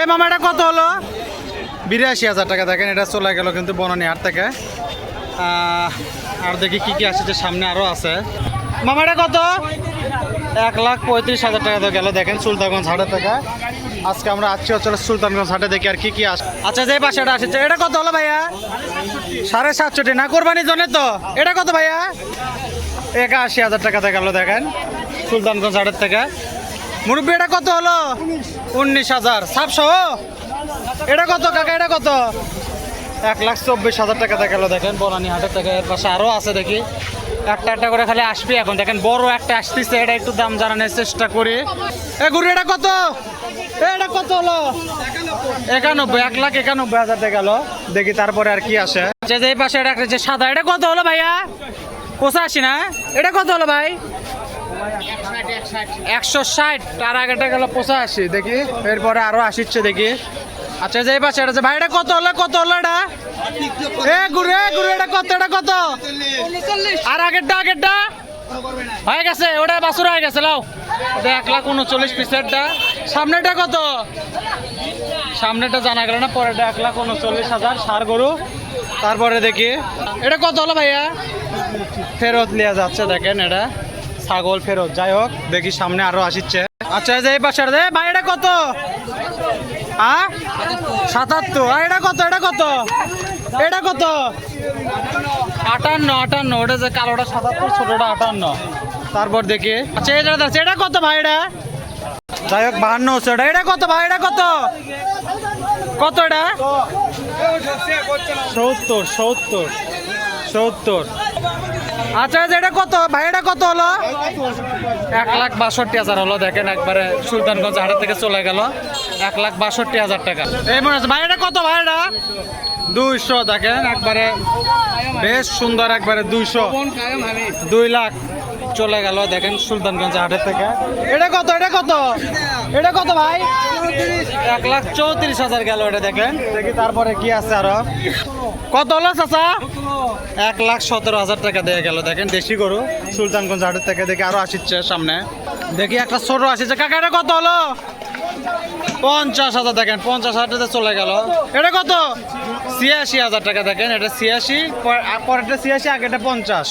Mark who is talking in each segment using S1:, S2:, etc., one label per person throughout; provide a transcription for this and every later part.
S1: এই মামা, এটা কত হলো? বিরাশি হাজার টাকা, দেখেন এটা চলে গেল কিন্তু বনানি হাট থেকে। আর দেখি কি কি আসছে, সামনে আরও আছে। মামা, এটা কত? এক লাখ পঁয়ত্রিশ হাজার টাকা তো গেল, দেখেন সুলতানগঞ্জ হাটের থেকে। আজকে আমরা আসছি হচ্ছে সুলতানগঞ্জ হাটে, দেখি আর কি কি আস আচ্ছা যে পাশে এটা আসছে, এটা কত হলো ভাইয়া? সাড়ে সাতষট্টি, না কোরবানির জন্য তো? এটা কত ভাইয়া? একাশি হাজার টাকাতে গেল, দেখেন সুলতানগঞ্জ হাটের থেকে। মুরব্বী এটা কত হলো? উনিশ হাজার। সাতশো? এটা কত কাকা, এটা কত? এক লাখ চব্বিশ হাজার টাকাতে গেল দেখেন, বনানি হাটের থেকে এর পাশে আরও আছে দেখি। একটা একটা করে খালি আসবে এখন। দেখেন, বড় একটা আসতেছে, এটা একটু দাম জানানোর চেষ্টা করি। এ গুরু, এটা কত? এটা কত হলো? একানব্বই, এক লাখ একানব্বই হাজার টাকা গেল দেখি তারপরে আর কি আসে। যে এই পাশে এটা একটা যে সাদা, এটা কত হলো ভাইয়া? পঁচাশি না? এটা কত হলো ভাই? একশো ষাট, তার আগেটা গেল পঁচাশি, দেখি। এরপরে আরও আসিচ্ছে, দেখি। আচ্ছা যে পাশে এটা ভাই, এটা কত হলো? কত হলো এটা? এ এ গুরু, এটা কত? এটা কত? আর আগেরটা আগেরটা? হয়ে গেছে, ওটা বাসুর হয়ে গেছে, লাও। এক লাখ উনচল্লিশ পিসেরটা। সামনেটা কত? সামনেটা জানা গেল না পরেটা এক লাখ উনচল্লিশ হাজার, সার গরু। তারপরে দেখি। এটা কত হলো ভাইয়া? ফেরত নেওয়া যাচ্ছে, দেখেন এটা। ছাগল ফেরত। যাই হোক, দেখি সামনে আরও আসিচ্ছে। আচ্ছা যে পাশে দে এটা কত? আ? সাতাত্তর। আর এটা কত? এটা কত? এটা কত? আটান্ন আটান্ন। ওটা যে কালোটা সাতাত্তর, ছোটটা আটান্ন। তারপর দেখি। আচ্ছা এটা আছে, এটা কত ভাই, এটা? যাই হোক, বাহান্ন হচ্ছে এটা এটা কত ভাই, এটা কত? কত এটা? সত্তর সত্তর সত্তর। আচ্ছা এটা কত? ভাই এটা কত হলো? এক লাখ বাষট্টি হাজার হলো দেখেন একবারে সুলতানগঞ্জ হাটের থেকে চলে গেল। এক লাখ বাষট্টি হাজার টাকা। এই মনে হচ্ছে ভাই এটা কত ভাই এটা? দুইশো দেখেন একবারে বেশ সুন্দর একবারে দুইশো। দুই লাখ চলে গেল দেখেন সুলতানগঞ্জ হাটের থেকে। এটা কত এটা কত? এটা কত ভাই? এক লাখ চৌত্রিশ হাজার গেল এটা দেখেন। দেখি তারপরে কি আছে আরও। কত হলো চাচা? এক লাখ সতেরো হাজার টাকা দিয়ে গেল দেখেন দেশি গরু সুলতানগঞ্জ হাটের থেকে দেখি আরও আসিচ্ছে সামনে। দেখি একটা ছোট আসিচ্ছে কাকা এটা কত হলো? পঞ্চাশ হাজার দেখেন পঞ্চাশ হাজার চলে গেল। এটা কত? ছিয়াশি হাজার টাকা দেখেন এটা ছিয়াশি পরেরটা ছিয়াশি আগেটা পঞ্চাশ।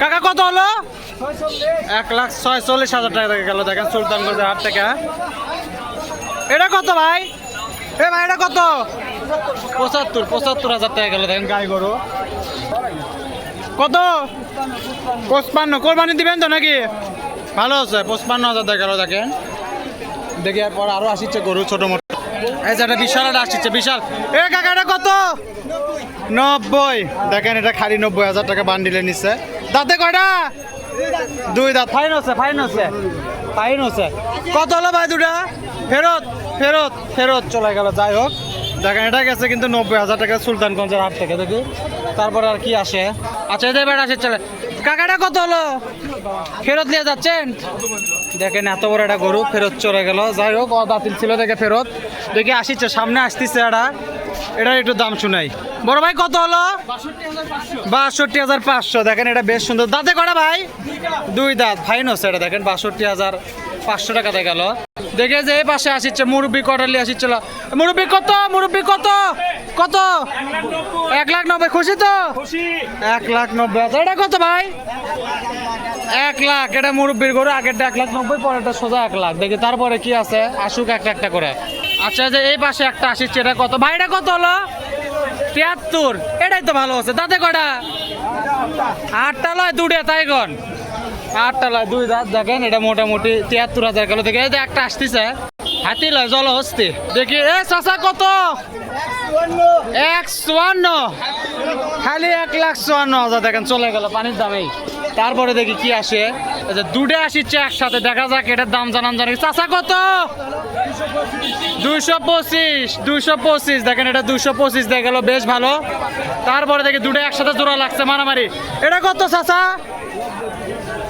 S1: কাকা কত হলো? এক লাখ ছয়চল্লিশ হাজার টাকা গেল দেখেন সুলতানগঞ্জের হাট থেকে। এটা কত ভাই? এ ভাই এটা কত? পঁচাত্তর পঁচাত্তর হাজার টাকা গেল দেখেন গাই গরু। কত? পঁচপান্ন, কোরবানি দিবেন তো নাকি? ভালো আছে, পঁচপান্ন হাজার টাকা গেল দেখেন। দেখি এরপর আরও আসিচ্ছে গরু ছোট মোটো। এই যে একটা বিশাল একটা আসছে বিশাল। এ কাকা, এটা কত? নব্বই। দেখেন, এটা খালি নব্বই হাজার টাকা বান্ডিলে নিচ্ছে দাঁতে কয়টা? দুই দাঁত। ফাইন হচ্ছে ফাইন হচ্ছে ফাইন হচ্ছে কত হলো ভাই দুটা? ফেরত ফেরত ফেরত চলে গেল, যাই হোক। দেখেন, এটা গেছে কিন্তু নব্বই হাজার টাকা সুলতানগঞ্জের হাট থেকে, দেখি। তারপরে আর কি আসে? আচ্ছা এদের বেড়া আসে, চলে। কাকাটা কত হলো? ফেরত নিয়ে যাচ্ছেন? দেখেন, এত বড় একটা গরু ফেরত চলে গেল। যাই হোক, অদাতিল ছিল দেখে ফেরত। দেখি, আসিচ্ছে, সামনে আসতেছে এটা। এটার একটু দাম শুনাই। বড় ভাই, কত হলো? বাষট্টি হাজার পাঁচশো। দেখেন, এটা বেশ সুন্দর। দাঁতে কটা ভাই? দুই দাঁত। ফাইন হচ্ছে এটা, দেখেন, বাষট্টি হাজার পাঁচশো টাকাতে গেল। দেখে যে এই পাশে আসিচ্ছে মুরব্বি কটালি আসিচ্ছিল। মুরব্বি কত মুরব্বি কত? কত? এক লাখ নব্বই খুশি তো? এক লাখ নব্বই হাজার এটা কত ভাই? এক লাখ এটা মুরব্বির গরু আগেরটা এক লাখ নব্বই পরেরটা সোজা এক লাখ। দেখি তারপরে কি আছে? আসুক একটা একটা করে। আচ্ছা যে এই পাশে একটা আসিচ্ছে এটা কত? ভাই এটা কত হলো? তিয়াত্তর। এটাই তো ভালো আছে। তাতে কটা আটটা লয় দুটে তাই গন আটটা লয় দুই দাঁত দেখেন, এটা মোটামুটি তিয়াত্তর হাজার গেল দেখে এই একটা আসতেছে, হাতি লয়, জল হস্তি। দেখি, এ চাষা কত? এক চুয়ান্ন। খালি এক লাখ চুয়ান্ন হাজার, দেখেন, চলে গেল পানির দামেই তারপরে দেখি কি আসে। যে দুটে আসিচ্ছে একসাথে, দেখা যাক এটার দাম জানান জানি। চাষা কত? দুইশো পঁচিশ দুইশো পঁচিশ। দেখেন, এটা দুইশো পঁচিশ দেখে গেল, বেশ ভালো। তারপরে দেখি দুটো একসাথে জোড়া লাগছে মারামারি। এটা কত চাষা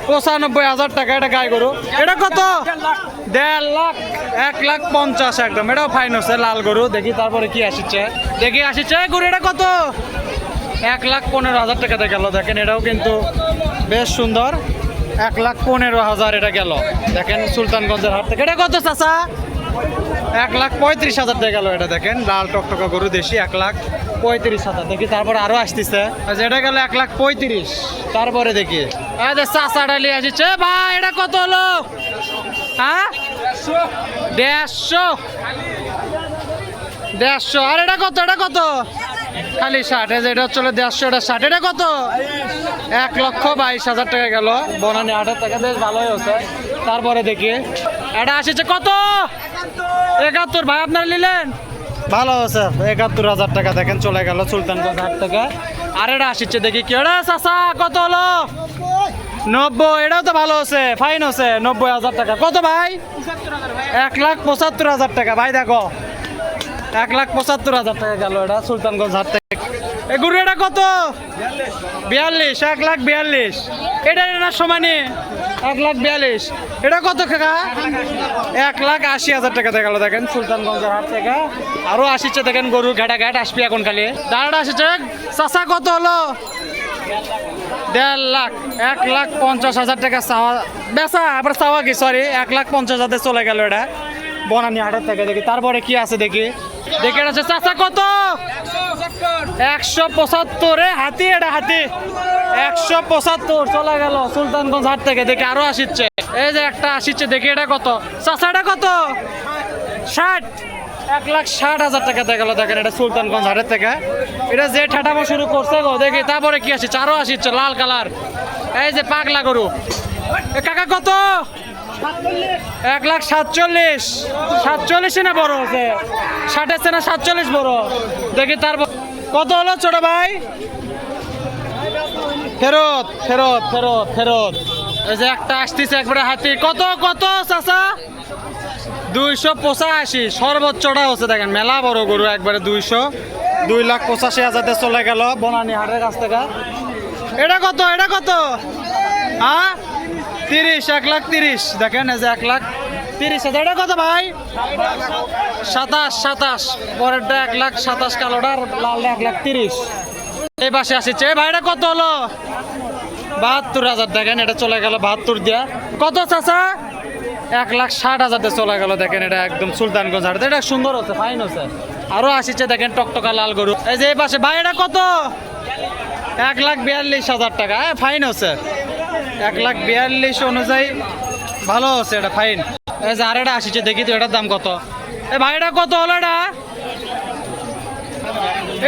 S1: পঁচানব্বই হাজার টাকা এটা গাই গরু। এটা কত? দেড় লাখ, এক লাখ পঞ্চাশ একদম। এটাও ফাইন হচ্ছে লাল গরু। দেখি তারপরে কি আসিচ্ছে দেখি আসিচ্ছে গরু এটা কত? এক লাখ পনেরো হাজার টাকাতে গেল। দেখেন, এটাও কিন্তু বেশ সুন্দর। এক লাখ পনেরো হাজার এটা গেল। দেখেন, সুলতানগঞ্জের হাট থেকে। এটা কত চাচা? এক লাখ পঁয়ত্রিশ হাজার টাকা গেল এটা, দেখেন। লাল টকটকা গরু দেশি, এক লাখ। পঁয়ত্রিশ হাজার। দেখি তারপরে আরও আসতেছে। আচ্ছা, এটা গেল এক লাখ পঁয়ত্রিশ। তারপরে দেখি। চাষা ডালি আসছে ভাই এটা কত হলো? হ্যাঁ? দেড়শো। দেড়শো। আর এটা কত? এটা কত? খালি ষাট। এটা হচ্ছে দেড়শো এটা ষাট। এটা কত? এক লক্ষ বাইশ হাজার টাকা গেল। বনানি আটের টাকা বেশ ভালোই হচ্ছে তারপরে দেখি। এটা আসছে কত? একাত্তর। ভাই আপনারা নিলেন? ভালো আছে, একাত্তর হাজার টাকা দেখেন চলে গেল সুলতানগঞ্জ হাট থেকে। আর এটা আসছে দেখি কি, এটা চাষা কত হলো? নব্বই, এটাও তো ভালো আছে ফাইন আছে, নব্বই হাজার টাকা। কত ভাই? এক লাখ পঁচাত্তর হাজার টাকা। ভাই দেখো, এক লাখ পঁচাত্তর হাজার টাকা গেল এটা সুলতানগঞ্জ হাট থেকে। গরু এটা কত? বিয়াল্লিশ, এক লাখ বিয়াল্লিশ। এটা না সমানে এক লাখ বিয়াল্লিশ। এটা কত টাকা এক লাখ আশি হাজার টাকা দেখা গেল দেখেন, সুলতানগঞ্জের হাট থেকে। আরও আসিচ্ছে দেখেন গরু ঘাটা ঘাট আসবি এখন খালি। দাঁড়াটা আসিচ্ছে চাষা কত হলো? দেড় লাখ, এক লাখ পঞ্চাশ হাজার টাকা চাওয়া। বেচা, আবার চাওয়া কি? সরি এক লাখ পঞ্চাশ হাজার চলে গেল এটা। বনানি হাটের থেকে দেখি। তারপরে কি আছে দেখি? দেখে আছে চাচা, কত? একশো পঁচাত্তরে হাতি, এটা হাতি। একশো পঁচাত্তর, চলে গেল সুলতানগঞ্জ হাট থেকে। দেখি আরও আসিচ্ছে। এই যে একটা আসিচ্ছে, দেখি এটা কত? চাচা, এটা কত? ষাট। এক লাখ ষাট হাজার টাকা দেখা গেল, দেখেন এটা সুলতানগঞ্জ হাটের থেকে। এটা যে ঠাটামো শুরু করছে গো, দেখি তারপরে কি আসিচ্ছে? আরও আসিচ্ছে, লাল কালার। এই যে পাগলা গরু। কাকা, কত? এক লাখ সাতচল্লিশ। সাতচল্লিশে না বড় ষাটের চেয়ে না সাতচল্লিশ বড়? দেখি তার কত হলো ছোট ভাই? ফেরত ফেরত ফেরত ফেরত। এই যে একটা আসতেছে একবারে হাতি। কত কত চাচা? দুইশো পঁচাশি। সর্বোচ্চটা হচ্ছে দেখেন, মেলা বড় গরু একবারে দুইশো। দুই লাখ পঁচাশি হাজারতে চলে গেল বনানি হাটের কাছ থেকে। এটা কত এটা কত? হ্যাঁ? তিরিশ, এক লাখ তিরিশ। দেখেন এই যে এক লাখ তিরিশ হাজার। এটা কত ভাই? সাতাশ সাতাশ। পরেরটা এক লাখ সাতাশ, কালোটা লালটা এক লাখ তিরিশ। এই পাশে আসছে ভাইটা কত হলো? বাহাত্তর হাজার। দেখেন, এটা চলে গেল বাহাত্তর দিয়া। কত চাচা? এক লাখ ষাট হাজারতে চলে গেল। দেখেন, এটা একদম সুলতানগঞ্জ হাট। এটা সুন্দর হচ্ছে, ফাইন হচ্ছে। আরও আসছে দেখেন, টকটকা লাল গরু। এই যে এই পাশে ভাই এটা কত? এক লাখ বিয়াল্লিশ হাজার টাকা। হ্যাঁ ফাইন হচ্ছে। এক লাখ বিয়াল্লিশ অনুযায়ী ভালো আছে এটা ফাইন আর এটা আসছে, দেখি তো এটার দাম কত। এ ভাই, এটা কত হলো এটা?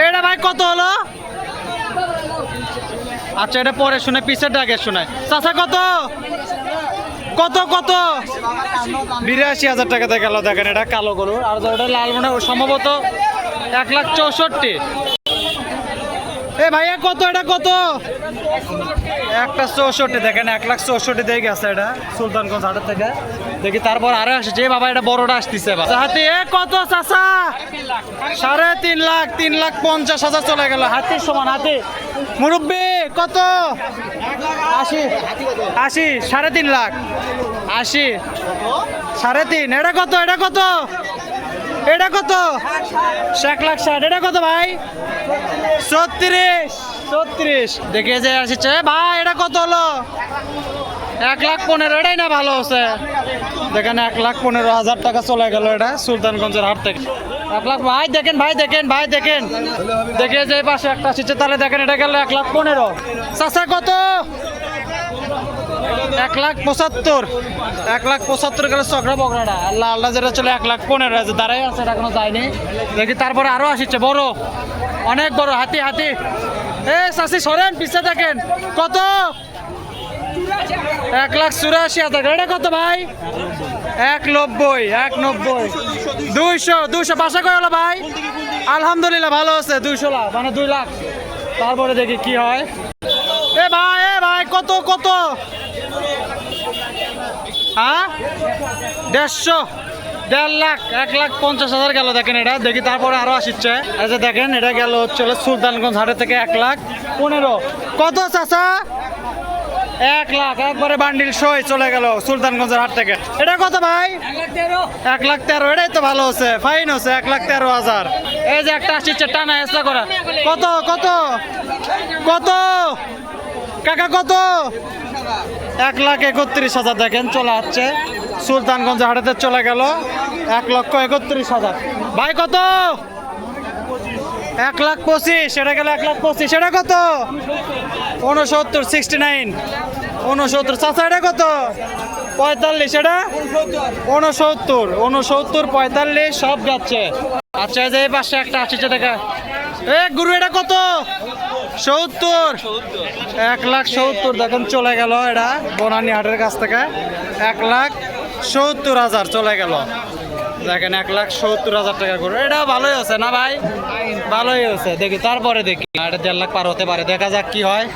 S1: এটা ভাই, কত হলো? আচ্ছা এটা পরে শুনে পিছের ডাকে শোনায় চাচা, কত? কত কত? বিরাশি হাজার টাকাতে গেল দেখেন এটা কালো গরু আর ওটা লাল মনে সম্ভবত এক লাখ চৌষট্টি। এ ভাইয়া কত এটা কত? একটা চৌষট্টি দেখেন এক লাখ চৌষট্টি দিয়ে গেছে এটা সুলতানগঞ্জ হাটের থেকে। দেখি তারপর আরও আসছে বাবা এটা বড়টা আসতেছে। হাতি এ কত চাচা? সাড়ে তিন লাখ তিন লাখ পঞ্চাশ হাজার চলে গেল। হাতির সমান হাতি। মুরব্বী কত? আশি আশি সাড়ে তিন লাখ। আশি সাড়ে তিন। এটা কত এটা কত? এটা কত? এক লাখ ষাট। এটা কত ভাই? ছত্রিশ। ছত্রিশ। দেখে যে আসছে। ভাই এটা কত হলো? এক লাখ পনেরো। এটাই না ভালো আছে দেখেন এক লাখ পনেরো হাজার টাকা চলে গেল এটা সুলতানগঞ্জের হাট থেকে। এক লাখ ভাই দেখেন ভাই দেখেন ভাই দেখেন। দেখে যে পাশে একটা আসছে তাহলে দেখেন এটা গেল এক লাখ পনেরো। চাষা কত? এক লাখ পঁচাত্তর। এক লাখ পঁচাত্তর গেলে চকরা বকরাটা। আর লালটা যেটা চলে এক লাখ পনেরো আছে দাঁড়াই আছে, এটা এখনও যায়নি। দেখি তারপরে আরও আসছে বড়। অনেক বড়, হাতি হাতি। এ চাষি সরেন পিছিয়ে দেখেন। কত? এক লাখ চুরাশি হাজার। এটা কত ভাই? এক নব্বই এক নব্বই। দুইশো দুইশো। বাসা করে হলো ভাই? আলহামদুলিল্লাহ, ভালো আছে। দুইশো লাখ মানে দুই লাখ। তারপরে দেখি কি হয়। এ ভাই এ ভাই, কত কত? হ্যাঁ? দেড়শো। দেড় লাখ, এক লাখ পঞ্চাশ হাজার গেল দেখেন এটা। দেখি তারপরে আরও আসছে এই যে দেখেন, এটা গেল হচ্ছে সুলতানগঞ্জ হাটের থেকে এক লাখ পনেরো। কত চাচা? এক লাখ, একবারে বান্ডিল সই চলে গেল সুলতানগঞ্জের হাট থেকে। এটা কত ভাই? এক লাখ তেরো, এটাই তো ভালো আছে ফাইন হচ্ছে, এক লাখ তেরো হাজার। এই যে একটা আসছে টানা এসা করা। কত কত? কত? কাকা কত? এক লাখ একত্রিশ হাজার দেখেন, চলে আসছে। সুলতানগঞ্জ হাটেতে চলে গেল। এক লক্ষ একত্রিশ হাজার। ভাই, কত? এক লাখ পঁচিশ, এটা গেল এক লাখ পঁচিশ, এটা কত? উনসত্তর সিক্সটি নাইন উনসত্তর চাচা, এটা কত? পঁয়তাল্লিশ, এটা? উনসত্তর উনসত্তর পঁয়তাল্লিশ, সব যাচ্ছে। আচ্ছা যে পাশে একটা আসছে, দেখা। এ, গুরু, এটা কত? সত্তর। এক লাখ সত্তর দেখুন চলে গেল এটা বনানী হাটের কাছ থেকে। এক লাখ সত্তর হাজার চলে গেল। দেখেন এক লাখ সত্তর হাজার টাকা করে। এটা ভালোই আছে না ভাই? ভালোই আছে। দেখি তারপরে দেখি। এটা দেড় লাখ পার হতে পারে। দেখা যাক কি হয়।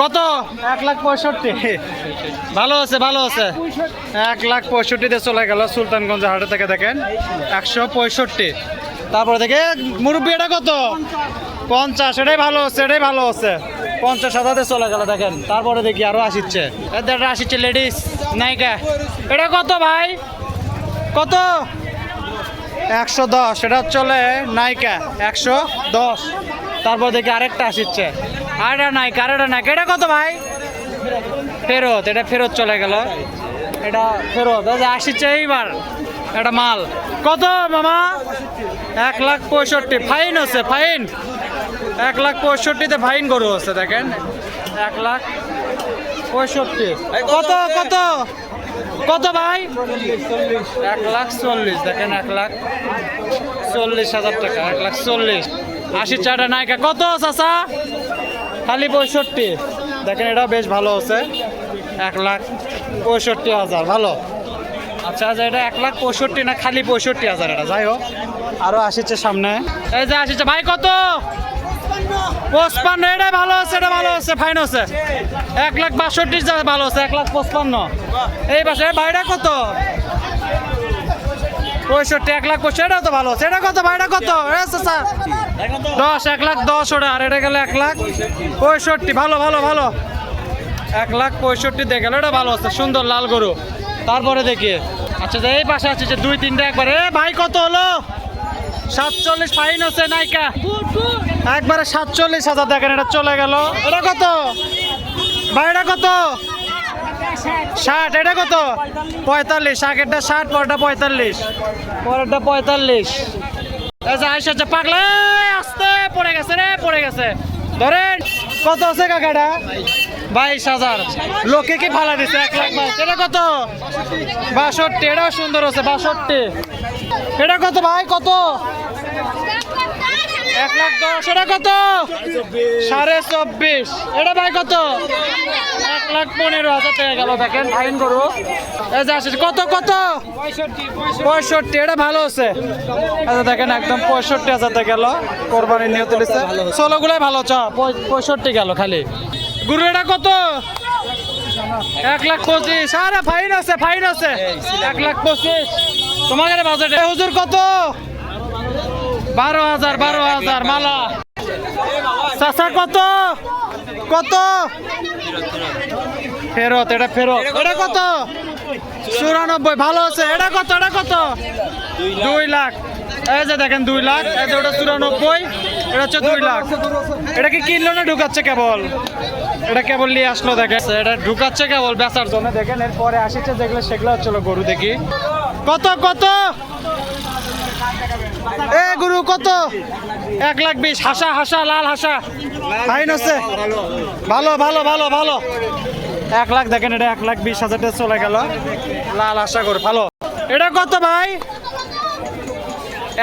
S1: কত? এক লাখ পঁয়ষট্টি। ভালো আছে ভালো আছে। এক লাখ পঁয়ষট্টিতে চলে গেল সুলতানগঞ্জ হাটে থেকে দেখেন। একশো পঁয়ষট্টি। তারপরে দেখে মুরব্বী এটা কত? পঞ্চাশ, এটাই ভালো আছে এটাই ভালো আছে পঞ্চাশ হাজারে চলে গেল, দেখেন। তারপরে দেখি আরও আসিচ্ছে। এটা আসিচ্ছে লেডিস নায়িকা। এটা কত ভাই? কত? একশো দশ, এটা চলে নায়িকা। একশো দশ। তারপর দেখি আরেকটা আসিচ্ছে। আর এটা নায়িকা। আর এটা কত ভাই? ফেরত, এটা ফেরত চলে গেল। এটা ফেরত আসিচ্ছে এইবার। এটা মাল। কত মামা? এক লাখ পঁয়ষট্টি। ফাইন আছে ফাইন। এক লাখ পঁয়ষট্টিতে ফাইন গরু আছে দেখেন। এক লাখ পঁয়ষট্টি। কত কত কত? ভাই? এক লাখ চল্লিশ দেখেন এক লাখ চল্লিশ হাজার টাকা এক লাখ চল্লিশ। আশি চারটা নায়িকা। কত চাচা? খালি পঁয়ষট্টি। দেখেন এটা বেশ ভালো আছে। এক লাখ পঁয়ষট্টি হাজার ভালো। আচ্ছা আচ্ছা এটা এক লাখ পঁয়ষট্টি না খালি পঁয়ষট্টি হাজার এটা? যাই হোক, আরও আসিচ্ছে সামনে। এই যে আসিচ্ছে, ভাই কত? পঁচপান্ন এটাই ভালো আছে, এটা ভালো আছে ফাইন আছে। এক লাখ বাষট্টি ভালো আছে, এক লাখ পঁচপান্ন। এই পাশে ভাইটা কত? পঁয়ষট্টি, এক লাখ পঁয়ষট্টি, এটাও তো ভালো আছে। এটা কত, ভাইটা কত। দশ, এক লাখ দশ ওটা, আর এটা গেলে এক লাখ পঁয়ষট্টি। ভালো ভালো ভালো। এক লাখ পঁয়ষট্টি দিয়ে গেল, এটা ভালো আছে, সুন্দর, লাল গরু। তারপরে দেখি। আচ্ছা এই পাশে আছে যে দুই, তিনটা একবারে। ভাই, কত হলো? সাতচল্লিশ ফাইন আছে নাইকা একবারে সাতচল্লিশ হাজার, দেখেন এটা চলে গেল। এটা কত? ভাই, এটা কত? ষাট, এটা কত? পঁয়তাল্লিশ, আগেরটা ষাট, পরেরটা পঁয়তাল্লিশ। পরেরটা পঁয়তাল্লিশ। হচ্ছে পাগলা আস্তে, পড়ে গেছে রে, পড়ে গেছে। ধরেন, কত আছে কাকাটা? বাইশ হাজার। লোকে কি ভাড়া দিচ্ছে এক লাখ বাইশ। এটা কত? বাষট্টি। এটাও সুন্দর আছে, বাষট্টি। এটা কত ভাই? কত? এক লাখ দশ। এটা কত? সাড়ে চব্বিশ। এটা ভাই কত? এক লাখ পনেরো হাজার টাকা গেল, দেখেন ফাইন করু কত কত? পঁয়ষট্টি। এটা ভালো আছে। আচ্ছা দেখেন, একদম পঁয়ষট্টি হাজার টাকা গেল কোরবানির নিয়ে তুলেছে। ষোলোগুলাই ভালো, চ পঁয়ষট্টি গেল খালি। গুরু, এটা কত? এক লাখ পঁচিশ। আরে ফাইন আছে ফাইন আছে। এক লাখ পঁচিশ। তোমাদের বাজেট হুজুর, কত? বারো হাজার বারো হাজার, মালা। চাচা, কত? কত? ফেরত, এটা ফেরত। এটা কত? চুরানব্বই, ভালো আছে। এটা কত? এটা কত? দুই লাখ। এই যে দেখেন, দুই লাখ। এই যে ওটা চুরানব্বই। এটা হচ্ছে দুই লাখ। এটা কি কিনলো না ঢুকাচ্ছে কেবল? এটা কেবল নিয়ে আসলো দেখেন। এটা ঢুকাচ্ছে কেবল বেচার জন্য। দেখেন, এরপরে আসিছে, যেগুলো সেগুলো হচ্ছিল গরু দেখি। কত কত? এ গুরু, কত? এক লাখ বিশ। হাসা হাসা, লাল হাসা। ফাইন আছে। ভালো ভালো ভালো ভালো। এক লাখ, দেখেন, এটা এক লাখ বিশ হাজার চলে গেল। লাল আশা করে ভালো। এটা কত ভাই?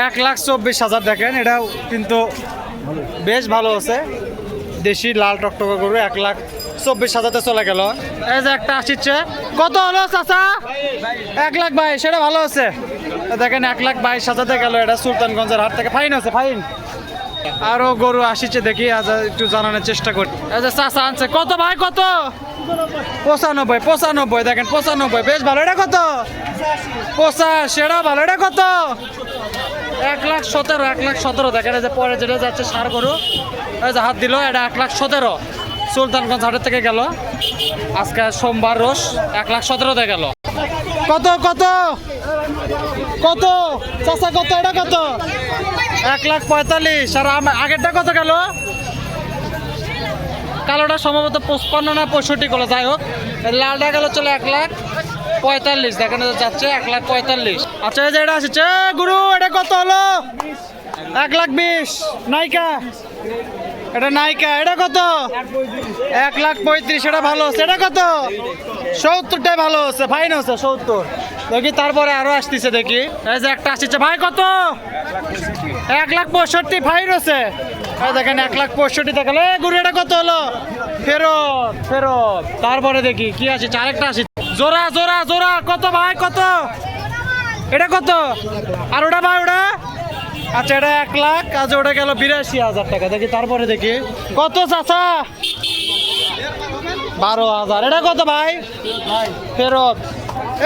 S1: এক লাখ চব্বিশ হাজার, দেখেন, এটাও কিন্তু বেশ ভালো আছে। দেশি লাল টকটকে গরু এক লাখ চব্বিশ হাজারতে চলে গেল। এই যে একটা আসিচ্ছে। কত হলো চাচা? এক লাখ বাইশ সেটা ভালো আছে। দেখেন, এক লাখ বাইশ হাজারতে গেল, এটা সুলতানগঞ্জের হাট থেকে ফাইন আছে, ফাইন। আরও গরু আসিচ্ছে দেখি, আজ একটু জানানোর চেষ্টা করি। যে চাচা আনছে, কত ভাই, কত? পঁচানব্বই পঁচানব্বই, দেখেন, পঁচানব্বই, বেশ ভালো, এটা কত? পঁচাশ সেটা ভালো, এটা কত? এক লাখ সতেরো এক লাখ সতেরো। দেখেন যে পরে যেটা যাচ্ছে সার গরু যে হাত দিল এটা এক লাখ সতেরো। সুলতানগঞ্জ হাটের থেকে গেল। আজকে সোমবার রোজ এক লাখ সতেরোতে গেল। কত কত? কত? চাচা কত? এটা কত? এক লাখ পঁয়তাল্লিশ। আর আগেরটা কত গেল? কালোটা সম্ভবত পঁচপান্ন না পঁয়ষট্টি গেলো যাই হোক। লালটা গেল চলে এক লাখ পঁয়তাল্লিশ। দেখানো যাচ্ছে এক লাখ পঁয়তাল্লিশ। আচ্ছা এই যে এটা আসছে। গুরু, এটা কত হলো? এক লাখ বিশ। নাইকা এটা নাইকা এটা কত? এক লাখ পঁয়ত্রিশ, এটা ভালো হচ্ছে। এটা কত? সত্তরটাই ভালো হচ্ছে ফাইন হচ্ছে, সত্তর। দেখি, তারপরে আরও আসতেছে, দেখি। এই যে একটা আসছে, ভাই, কত? এক লাখ পঁয়ষট্টি ফাইন এই দেখেন, এক লাখ পঁয়ষট্টি দেখালে গুরু, এটা কত হলো? ফেরত ফেরত। তারপরে দেখি, কি আছে আরেকটা আসছে। জোরা জোরা জোরা কত ভাই, কত? এটা কত? আর ওটা ভাই, ওটা? আচ্ছা এটা এক লাখ আজ ওটা গেল বিরাশি হাজার টাকা। দেখি, তারপরে দেখি। কত চাচা? বারো হাজার। এটা কত ভাই? ফেরত।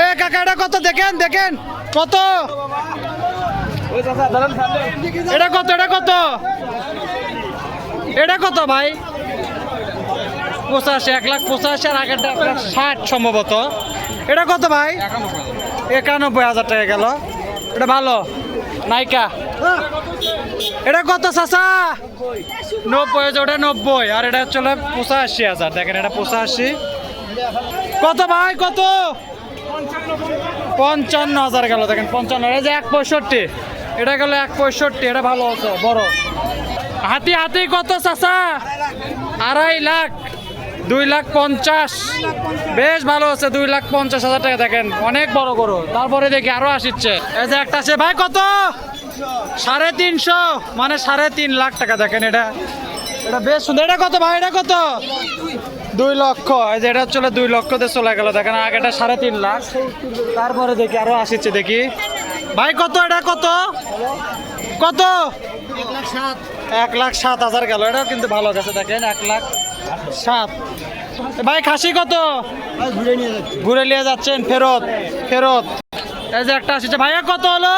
S1: এ, কাকা, এটা কত? দেখেন দেখেন। কত? এটা কত এটা কত? এটা কত ভাই? পঁচাশি, এক লাখ পঁচাশি, আর আগেরটা ষাট সম্ভবত। এটা কত ভাই? একানব্বই হাজার টাকা গেল। এটা ভালো। নাইকা। এটা কত চাচা? নব্বই ওটা নব্বই। আর এটা চলে পঁচাশি হাজার। দেখেন, এটা পঁচাশি। কত ভাই, কত? পঞ্চান্ন হাজার গেল, দেখেন, পঞ্চান্ন। এই যে এক পঁয়ষট্টি। এটা গেল এক পঁয়ষট্টি। এটা ভালো আছে, বড়। হাতি হাতি, কত চাচা? আড়াই লাখ। দুই লাখ পঞ্চাশ। বেশ ভালো আছে, দুই লাখ পঞ্চাশ হাজার টাকা দেখেন, অনেক বড় করো তারপরে দেখি আরও আসিচ্ছে। এই যে একটা আছে, ভাই কত? সাড়ে তিনশো মানে সাড়ে তিন লাখ টাকা দেখেন এটা। এটা বেশ সুন্দর। এটা কত ভাই? এটা কত? দুই লক্ষ। এই যে এটা চলে দুই লক্ষতে চলে গেল, দেখেন আগেটা সাড়ে তিন লাখ। তারপরে দেখি আরও আসিচ্ছে, দেখি। ভাই কত? এটা কত? কত? এক লাখ সাত হাজার গেল। এটাও কিন্তু ভালো গেছে, দেখেন, এক লাখ সাত। ভাই, খাসি কত? ঘুরে নিয়ে যাচ্ছেন, ফেরত ফেরত। এই যে একটা আসছে। ভাইয়া, কত হলো?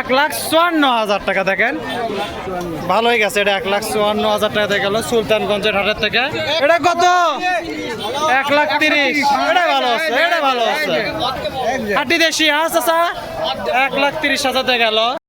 S1: এক লাখ চুয়ান্ন হাজার টাকা, দেখেন। ভালোই গেছে, এটা এক লাখ চুয়ান্ন হাজার টাকা গেল, সুলতানগঞ্জের হাটের থেকে। এটা কত? এক লাখ তিরিশ। এটা ভালো আছে, এটা ভালো আছে। হাটি দেশি হ্যাঁ চাচা? এক লাখ তিরিশ হাজার গেল।